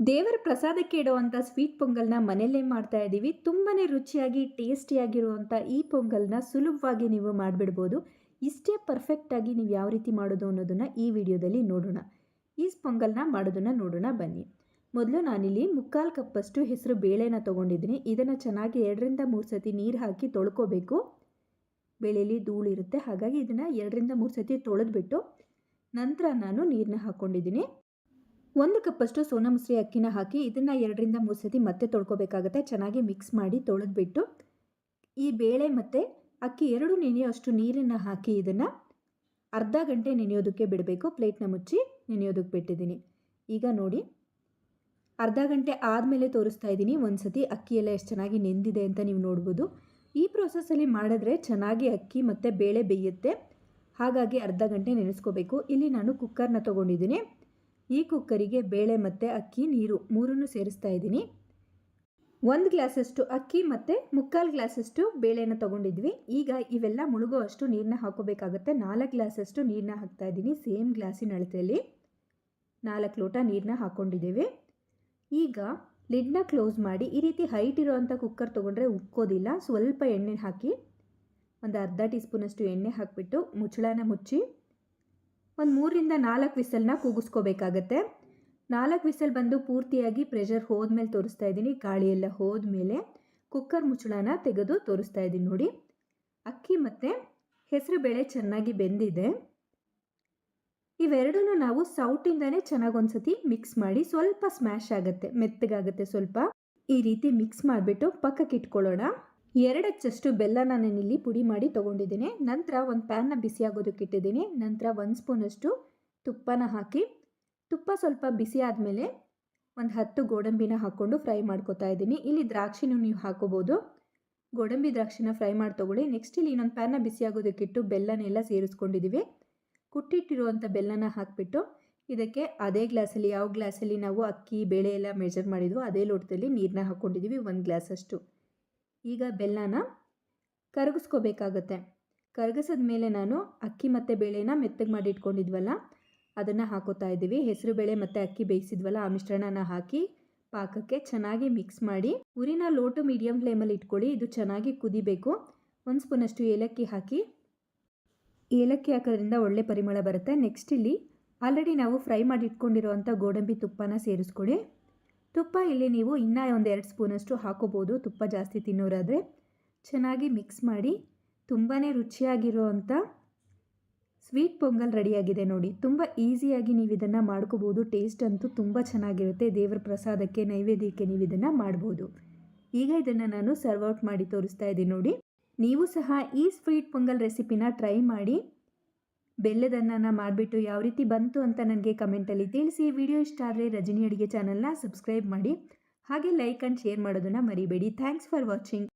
ದೇವರ ಪ್ರಸಾದಕ್ಕೆ ಇಡುವಂಥ ಸ್ವೀಟ್ ಪೊಂಗಲ್ನ ಮನೆಯಲ್ಲೇ ಮಾಡ್ತಾ ಇದ್ದೀವಿ. ತುಂಬಾ ರುಚಿಯಾಗಿ ಟೇಸ್ಟಿಯಾಗಿರುವಂಥ ಈ ಪೊಂಗಲ್ನ ಸುಲಭವಾಗಿ ನೀವು ಮಾಡಿಬಿಡ್ಬೋದು. ಇಷ್ಟೇ ಪರ್ಫೆಕ್ಟಾಗಿ ನೀವು ಯಾವ ರೀತಿ ಮಾಡೋದು ಅನ್ನೋದನ್ನು ಈ ವಿಡಿಯೋದಲ್ಲಿ ನೋಡೋಣ. ಈ ಪೊಂಗಲ್ನ ಮಾಡೋದನ್ನು ನೋಡೋಣ ಬನ್ನಿ. ಮೊದಲು ನಾನಿಲ್ಲಿ ಮುಕ್ಕಾಲು ಕಪ್ಪಷ್ಟು ಹೆಸರು ಬೇಳೆನ ತೊಗೊಂಡಿದ್ದೀನಿ. ಇದನ್ನು ಚೆನ್ನಾಗಿ ಎರಡರಿಂದ ಮೂರು ಸತಿ ನೀರು ಹಾಕಿ ತೊಳ್ಕೊಬೇಕು. ಬೇಳೆಯಲ್ಲಿ ಧೂಳಿರುತ್ತೆ ಹಾಗಾಗಿ ಇದನ್ನು ಎರಡರಿಂದ ಮೂರು ಸತಿ ತೊಳೆದ್ಬಿಟ್ಟು ನಂತರ ನಾನು ನೀರನ್ನ ಹಾಕ್ಕೊಂಡಿದ್ದೀನಿ ಒಂದು ಕಪ್ಪಷ್ಟು ಸೋನಾ ಮುಸ್ರಿ ಅಕ್ಕಿನ ಹಾಕಿ ಇದನ್ನು ಎರಡರಿಂದ ಮೂರು ಸತಿ ಮತ್ತೆ ತೊಳ್ಕೊಬೇಕಾಗತ್ತೆ. ಚೆನ್ನಾಗಿ ಮಿಕ್ಸ್ ಮಾಡಿ ತೊಳೆದ್ಬಿಟ್ಟು ಈ ಬೇಳೆ ಮತ್ತು ಅಕ್ಕಿ ಎರಡು ನೆನೆಯೋಷ್ಟು ನೀರನ್ನು ಹಾಕಿ ಇದನ್ನು ಅರ್ಧ ಗಂಟೆ ನೆನೆಯೋದಕ್ಕೆ ಬಿಡಬೇಕು. ಪ್ಲೇಟ್ನ ಮುಚ್ಚಿ ನೆನೆಯೋದಕ್ಕೆ ಬಿಟ್ಟಿದ್ದೀನಿ. ಈಗ ನೋಡಿ, ಅರ್ಧ ಗಂಟೆ ಆದಮೇಲೆ ತೋರಿಸ್ತಾ ಇದ್ದೀನಿ. ಒಂದು ಸತಿ ಅಕ್ಕಿ ಎಲ್ಲ ಎಷ್ಟು ಚೆನ್ನಾಗಿ ನೆಂದಿದೆ ಅಂತ ನೀವು ನೋಡ್ಬೋದು. ಈ ಪ್ರೊಸೆಸ್ಸಲ್ಲಿ ಮಾಡಿದ್ರೆ ಚೆನ್ನಾಗಿ ಅಕ್ಕಿ ಮತ್ತು ಬೇಳೆ ಬೇಯುತ್ತೆ. ಹಾಗಾಗಿ ಅರ್ಧ ಗಂಟೆ ನೆನೆಸ್ಕೋಬೇಕು. ಇಲ್ಲಿ ನಾನು ಕುಕ್ಕರ್ನ ತೊಗೊಂಡಿದ್ದೀನಿ. ಈ ಕುಕ್ಕರಿಗೆ ಬೇಳೆ ಮತ್ತು ಅಕ್ಕಿ ನೀರು ಮೂರನ್ನು ಸೇರಿಸ್ತಾ ಇದ್ದೀನಿ. ಒಂದು ಗ್ಲಾಸಷ್ಟು ಅಕ್ಕಿ ಮತ್ತು ಮುಕ್ಕಾಲು ಗ್ಲಾಸಷ್ಟು ಬೇಳೆನ ತೊಗೊಂಡಿದ್ವಿ. ಈಗ ಇವೆಲ್ಲ ಮುಳುಗುವಷ್ಟು ನೀರನ್ನ ಹಾಕೋಬೇಕಾಗುತ್ತೆ. ನಾಲ್ಕು ಗ್ಲಾಸಷ್ಟು ನೀರನ್ನ ಹಾಕ್ತಾ ಇದ್ದೀನಿ ಸೇಮ್ ಗ್ಲಾಸಿನ ಅಳತೆಯಲ್ಲಿ. ನಾಲ್ಕು ಲೋಟ ನೀರನ್ನ ಹಾಕ್ಕೊಂಡಿದ್ದೀವಿ ಈಗ ಲಿಡ್ನ ಕ್ಲೋಸ್ ಮಾಡಿ ಈ ರೀತಿ ಹೈಟ್ ಇರೋವಂಥ ಕುಕ್ಕರ್ ತೊಗೊಂಡ್ರೆ ಉಕ್ಕೋದಿಲ್ಲ. ಸ್ವಲ್ಪ ಎಣ್ಣೆ ಹಾಕಿ ಒಂದು ಅರ್ಧ ಟೀ ಸ್ಪೂನಷ್ಟು ಎಣ್ಣೆ ಹಾಕಿಬಿಟ್ಟು ಮುಚ್ಚಳನ ಮುಚ್ಚಿ ಒಂದು ಮೂರರಿಂದ ನಾಲ್ಕು ವಿಸಲ್ನ ಕೂಗಿಸ್ಕೋಬೇಕಾಗತ್ತೆ. ನಾಲ್ಕು ವಿಸಲ್ ಬಂದು ಪೂರ್ತಿಯಾಗಿ ಪ್ರೆಷರ್ ಹೋದ್ಮೇಲೆ ತೋರಿಸ್ತಾ ಇದ್ದೀನಿ. ಗಾಳಿಯೆಲ್ಲ ಹೋದ್ಮೇಲೆ ಕುಕ್ಕರ್ ಮುಚ್ಚಳನ ತೆಗೆದು ತೋರಿಸ್ತಾ ಇದ್ದೀನಿ ನೋಡಿ. ಅಕ್ಕಿ ಮತ್ತು ಹೆಸರು ಬೇಳೆ ಚೆನ್ನಾಗಿ ಬೆಂದಿದೆ. ಇವೆರಡೂ ನಾವು ಸೌಟಿಂದನೇ ಚೆನ್ನಾಗಿ ಒಂದ್ಸತಿ ಮಿಕ್ಸ್ ಮಾಡಿ ಸ್ವಲ್ಪ ಸ್ಮ್ಯಾಶ್ ಆಗುತ್ತೆ, ಮೆತ್ತಗಾಗುತ್ತೆ ಸ್ವಲ್ಪ. ಈ ರೀತಿ ಮಿಕ್ಸ್ ಮಾಡಿಬಿಟ್ಟು ಪಕ್ಕಕ್ಕೆ ಇಟ್ಕೊಳ್ಳೋಣ. ಎರಡಚ್ಚಷ್ಟು ಬೆಲ್ಲನ ನಾನಿಲ್ಲಿ ಪುಡಿ ಮಾಡಿ ತೊಗೊಂಡಿದ್ದೀನಿ. ನಂತರ ಒಂದು ಪ್ಯಾನ್ನ ಬಿಸಿ ಆಗೋದಕ್ಕೆ ಇಟ್ಟಿದ್ದೀನಿ. ನಂತರ ಒಂದು ಸ್ಪೂನಷ್ಟು ತುಪ್ಪನ ಹಾಕಿ, ತುಪ್ಪ ಸ್ವಲ್ಪ ಬಿಸಿ ಆದಮೇಲೆ ಒಂದು ಹತ್ತು ಗೋಡಂಬಿನ ಹಾಕ್ಕೊಂಡು ಫ್ರೈ ಮಾಡ್ಕೊತಾ ಇದ್ದೀನಿ. ಇಲ್ಲಿ ದ್ರಾಕ್ಷಿನೂ ನೀವು ಹಾಕೋಬೋದು. ಗೋಡಂಬಿ ದ್ರಾಕ್ಷಿನ ಫ್ರೈ ಮಾಡಿ ತೊಗೊಳ್ಳಿ. ನೆಕ್ಸ್ಟ್ ಇಲ್ಲಿ ಇನ್ನೊಂದು ಪ್ಯಾನ್ನ ಬಿಸಿ ಆಗೋದಕ್ಕಿಟ್ಟು ಬೆಲ್ಲನೆಲ್ಲ ಸೇರಿಸ್ಕೊಂಡಿದ್ದೀವಿ. ಕುಟ್ಟಿಟ್ಟಿರುವಂಥ ಬೆಲ್ಲನ ಹಾಕಿಬಿಟ್ಟು ಇದಕ್ಕೆ ಅದೇ ಗ್ಲಾಸಲ್ಲಿ, ಯಾವ ಗ್ಲಾಸಲ್ಲಿ ನಾವು ಅಕ್ಕಿ, ಬೇಳೆ ಎಲ್ಲ ಮೆಜರ್ ಮಾಡಿದ್ವೋ ಅದೇ ಲೋಟದಲ್ಲಿ ನೀರನ್ನ ಹಾಕ್ಕೊಂಡಿದ್ದೀವಿ ಒಂದು ಗ್ಲಾಸಷ್ಟು ಈಗ ಬೆಲ್ಲನ ಕರಗಿಸ್ಕೋಬೇಕಾಗತ್ತೆ. ಕರಗಿಸಿದ ಮೇಲೆ ನಾನು ಅಕ್ಕಿ ಮತ್ತು ಬೇಳೆನ ಮೆತ್ತಗೆ ಮಾಡಿ ಇಟ್ಕೊಂಡಿದ್ವಲ್ಲ, ಅದನ್ನು ಹಾಕೋತಾ ಇದ್ದೀವಿ. ಹೆಸರು ಬೇಳೆ ಮತ್ತು ಅಕ್ಕಿ ಬೇಯಿಸಿದ್ವಲ್ಲ, ಆ ಮಿಶ್ರಣನ ಹಾಕಿ ಪಾಕಕ್ಕೆ ಚೆನ್ನಾಗಿ ಮಿಕ್ಸ್ ಮಾಡಿ ಉರಿನ ಲೋ ಟು ಮೀಡಿಯಮ್ ಫ್ಲೇಮಲ್ಲಿ ಇಟ್ಕೊಳ್ಳಿ. ಇದು ಚೆನ್ನಾಗಿ ಕುದಿಬೇಕು. ಒಂದು ಸ್ಪೂನಷ್ಟು ಏಲಕ್ಕಿ ಹಾಕಿ, ಏಲಕ್ಕಿ ಹಾಕೋದ್ರಿಂದ ಒಳ್ಳೆ ಪರಿಮಳ ಬರುತ್ತೆ. ನೆಕ್ಸ್ಟ್ ಇಲ್ಲಿ ಆಲ್ರೆಡಿ ನಾವು ಫ್ರೈ ಮಾಡಿ ಇಟ್ಕೊಂಡಿರೋವಂಥ ಗೋಡಂಬಿ ತುಪ್ಪನ ಸೇರಿಸ್ಕೊಳ್ಳಿ. ತುಪ್ಪ ಇಲ್ಲಿ ನೀವು ಇನ್ನೂ ಒಂದು ಎರಡು ಸ್ಪೂನಷ್ಟು ಹಾಕೋಬೋದು. ತುಪ್ಪ ಜಾಸ್ತಿ ತಿನ್ನೋರಾದರೆ ಚೆನ್ನಾಗಿ ಮಿಕ್ಸ್ ಮಾಡಿ ತುಂಬಾ ರುಚಿಯಾಗಿರೋವಂಥ ಸ್ವೀಟ್ ಪೊಂಗಲ್ ರೆಡಿಯಾಗಿದೆ ನೋಡಿ. ತುಂಬ ಈಸಿಯಾಗಿ ನೀವು ಇದನ್ನು ಮಾಡ್ಕೋಬೋದು. ಟೇಸ್ಟ್ ಅಂತೂ ತುಂಬ ಚೆನ್ನಾಗಿರುತ್ತೆ. ದೇವರ ಪ್ರಸಾದಕ್ಕೆ, ನೈವೇದ್ಯಕ್ಕೆ ನೀವು ಇದನ್ನು ಮಾಡ್ಬೋದು. ಈಗ ಇದನ್ನು ನಾನು ಸರ್ವ್ ಔಟ್ ಮಾಡಿ ತೋರಿಸ್ತಾ ಇದ್ದೀನಿ ನೋಡಿ. ನೀವು ಸಹ ಈ ಸ್ವೀಟ್ ಪೊಂಗಲ್ ರೆಸಿಪಿನ ಟ್ರೈ ಮಾಡಿ. ಬೆಲ್ಲದನ್ನ ಮಾಡಿಬಿಟ್ಟು ಯಾವ ರೀತಿ ಬಂತು ಅಂತ ನನಗೆ ಕಮೆಂಟಲ್ಲಿ ತಿಳಿಸಿ. ವಿಡಿಯೋ ಇಷ್ಟ ಆದರೆ ರಜನಿ ಅಡುಗೆ ಚಾನಲ್ನ ಸಬ್ಸ್ಕ್ರೈಬ್ ಮಾಡಿ. ಹಾಗೆ ಲೈಕ್ ಆ್ಯಂಡ್ ಶೇರ್ ಮಾಡೋದನ್ನು ಮರಿಬೇಡಿ. Thanks for watching